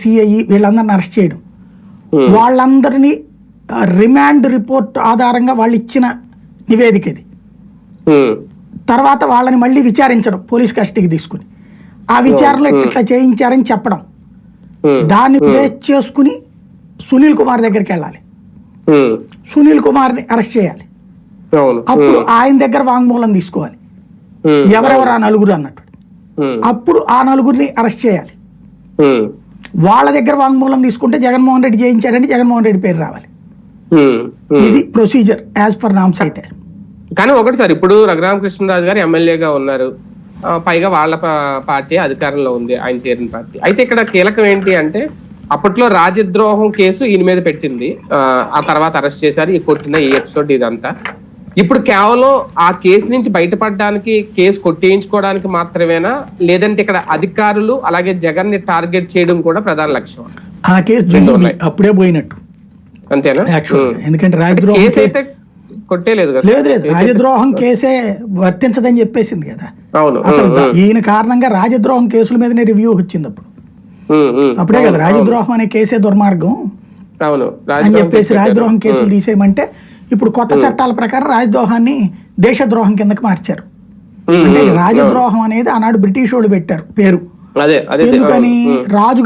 CI వీళ్ళందరిని arrest చేయడం. ఉమ్, వాళ్ళందరినీ రిమాండ్ రిపోర్ట్ ఆధారంగా వాళ్ళు ఇచ్చిన నివేదిక ఇది. ఉమ్, తర్వాత వాళ్ళని మళ్ళీ విచారించడం పోలీస్ కస్టడీకి తీసుకుని. ఆ విచారణలో ఇట్లా చేయించారని చెప్పడం. దాన్ని బేస్ చేసుకుని సునీల్ కుమార్ దగ్గరికి వెళ్ళాలి. సునీల్ కుమార్ని అరెస్ట్ చేయాలి. అప్పుడు ఆయన దగ్గర వాంగ్మూలం తీసుకోవాలి. ఎవరెవరు ఆ నలుగురు అన్నట్టు. అప్పుడు ఆ నలుగురిని అరెస్ట్ చేయాలి. వాళ్ళ దగ్గర వాంగ్మూలం తీసుకుంటే జగన్మోహన్ రెడ్డి చేయించాడని జగన్మోహన్ రెడ్డి పేరు రావాలి. ఇది ప్రొసీజర్ యాజ్ పర్ నామ్స్ అయితే. కానీ ఒకటి సార్ ఇప్పుడు రఘురామకృష్ణరాజు గారు ఎమ్మెల్యేగా ఉన్నారు. పైగా వాళ్ళ పార్టీ అధికారంలో ఉంది ఆయన చేరిన పార్టీ. అయితే ఇక్కడ కీలకం ఏంటి అంటే అప్పట్లో రాజద్రోహం కేసు ఈయన మీద పెట్టింది. ఆ, ఆ తర్వాత అరెస్ట్ చేశారు ఈ కొట్టిన ఈ ఎపిసోడ్ ఇదంతా. ఇప్పుడు కేవలం ఆ కేసు నుంచి బయటపడడానికి కేసు కొట్టేయించుకోవడానికి మాత్రమేనా? లేదంటే ఇక్కడ అధికారులు అలాగే జగన్ని టార్గెట్ చేయడం కూడా ప్రధాన లక్ష్యం. ఆ కేసు అప్పుడే పోయినట్టు. అంతేనా? ఎందుకంటే రాజద్రోహం కేసు కే- అయితే కొట్టేలేదు కదా? లేదు లేదు. రాజద్రోహం కేసే వర్తించదని చెప్పేసింది కదా. అవును. అసలు ఈయన కారణంగా రాజద్రోహం కేసుల మీదనే రివ్యూ వచ్చింది అప్పుడు. అప్పుడే కదా రాజద్రోహం అనే కేసే దుర్మార్గం. అవును. అని చెప్పేసి రాజద్రోహం. కేసులు తీసేయమంటే ఇప్పుడు కొత్త చట్టాల ప్రకారం రాజద్రోహాన్ని దేశద్రోహం కిందకి మార్చారు. అంటే రాజద్రోహం అనేది ఆనాడు బ్రిటిష్ వాళ్ళు పెట్టారు పేరు. ఎందుకని? రాజు